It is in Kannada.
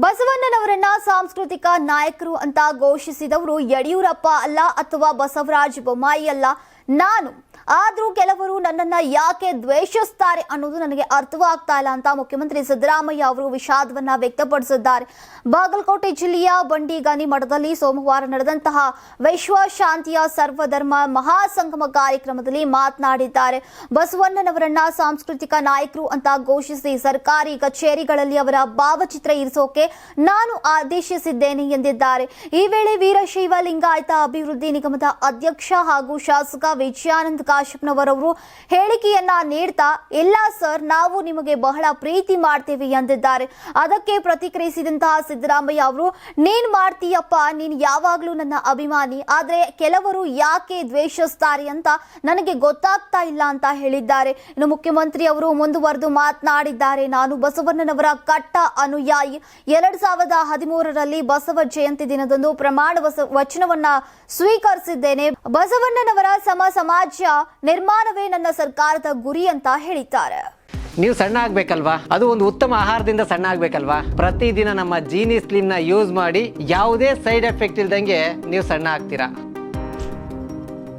ಬಸವಣ್ಣನವರನ್ನ ಸಾಂಸ್ಕೃತಿಕ ನಾಯಕರು ಅಂತ ಘೋಷಿಸಿದವರು ಯಡಿಯೂರಪ್ಪ ಅಲ್ಲ ಅಥವಾ ಬಸವರಾಜ ಬೊಮ್ಮಾಯಿ ಅಲ್ಲ? ನಾನು ಆದ್ರೂ ಕೆಲವರು ನನ್ನನ್ನ ಯಾಕೆ ದ್ವೇಷಿಸ್ತಾರೆ ಅನ್ನೋದು ನನಗೆ ಅರ್ಥವಾಗ್ತಾ ಇಲ್ಲ ಅಂತ ಮುಖ್ಯಮಂತ್ರಿ ಸಿದ್ದರಾಮಯ್ಯ ಅವರು ವಿಷಾದವನ್ನ ವ್ಯಕ್ತಪಡಿಸಿದ್ದಾರೆ. ಬಾಗಲಕೋಟೆ ಜಿಲ್ಲೆಯ ಬಂಡಿಗಾನಿ ಮಠದಲ್ಲಿ ಸೋಮವಾರ ನಡೆದಂತಹ ವಿಶ್ವ ಶಾಂತಿಯ ಸರ್ವಧರ್ಮ ಮಹಾಸಂಗಮ ಕಾರ್ಯಕ್ರಮದಲ್ಲಿ ಮಾತನಾಡಿದ್ದಾರೆ. ಬಸವಣ್ಣನವರನ್ನ ಸಾಂಸ್ಕೃತಿಕ ನಾಯಕರು ಅಂತ ಘೋಷಿಸಿ ಸರ್ಕಾರಿ ಕಚೇರಿಗಳಲ್ಲಿ ಅವರ ಭಾವಚಿತ್ರ ಇರಿಸೋಕೆ ನಾನು ಆದೇಶಿಸಿದ್ದೇನೆ ಎಂದಿದ್ದಾರೆ. ಈ ವೇಳೆ ವೀರಶೈವ ಲಿಂಗಾಯತ ಅಭಿವೃದ್ಧಿ ನಿಗಮದ ಅಧ್ಯಕ್ಷ ಹಾಗೂ ಶಾಸಕ ವಿಜಯಾನಂದ್ ಕಾಶ್ಯಪ್ನವರವರು ಹೇಳಿಕೆಯನ್ನ ನೀಡ್ತಾ, ಇಲ್ಲ ಸರ್, ನಾವು ನಿಮಗೆ ಬಹಳ ಪ್ರೀತಿ ಮಾಡ್ತೀವಿ ಎಂದಿದ್ದಾರೆ. ಅದಕ್ಕೆ ಪ್ರತಿಕ್ರಿಯಿಸಿದಂತಹ ಸಿದ್ದರಾಮಯ್ಯ ಅವರು, ನೀನ್ ಮಾಡ್ತೀಯಪ್ಪ, ನೀನ್ ಯಾವಾಗ್ಲೂ ನನ್ನ ಅಭಿಮಾನಿ, ಆದ್ರೆ ಕೆಲವರು ಯಾಕೆ ದ್ವೇಷಿಸ್ತಾರೆ ಅಂತ ನನಗೆ ಗೊತ್ತಾಗ್ತಾ ಇಲ್ಲ ಅಂತ ಹೇಳಿದ್ದಾರೆ. ಇನ್ನು ಮುಖ್ಯಮಂತ್ರಿ ಅವರು ಮುಂದುವರೆದು ಮಾತನಾಡಿದ್ದಾರೆ. ನಾನು ಬಸವಣ್ಣನವರ ಕಟ್ಟ ಅನುಯಾಯಿ. ಎರಡ್ ಸಾವಿರದ ಹದಿಮೂರರಲ್ಲಿ ಬಸವ ಜಯಂತಿ ದಿನದಂದು ಪ್ರಮಾಣ ವಚನವನ್ನ ಸ್ವೀಕರಿಸಿದ್ದೇನೆ. ಬಸವಣ್ಣನವರ ಸಮ ಸಮಾಜ ನಿರ್ಮಾಣವೇ ನನ್ನ ಸರ್ಕಾರದ ಗುರಿ ಅಂತ ಹೇಳಿದ್ದಾರೆ. ನೀವು ಸಣ್ಣ ಆಗ್ಬೇಕಲ್ವಾ? ಅದು ಒಂದು ಉತ್ತಮ ಆಹಾರದಿಂದ ಸಣ್ಣ ಆಗ್ಬೇಕಲ್ವಾ? ಪ್ರತಿದಿನ ನಮ್ಮ ಜೀನಿ ಸ್ಲಿಮ್ನ ಯೂಸ್ ಮಾಡಿ ಯಾವುದೇ ಸೈಡ್ ಎಫೆಕ್ಟ್ ಇಲ್ದಂಗೆ ನೀವು ಸಣ್ಣ ಆಗ್ತೀರಾ?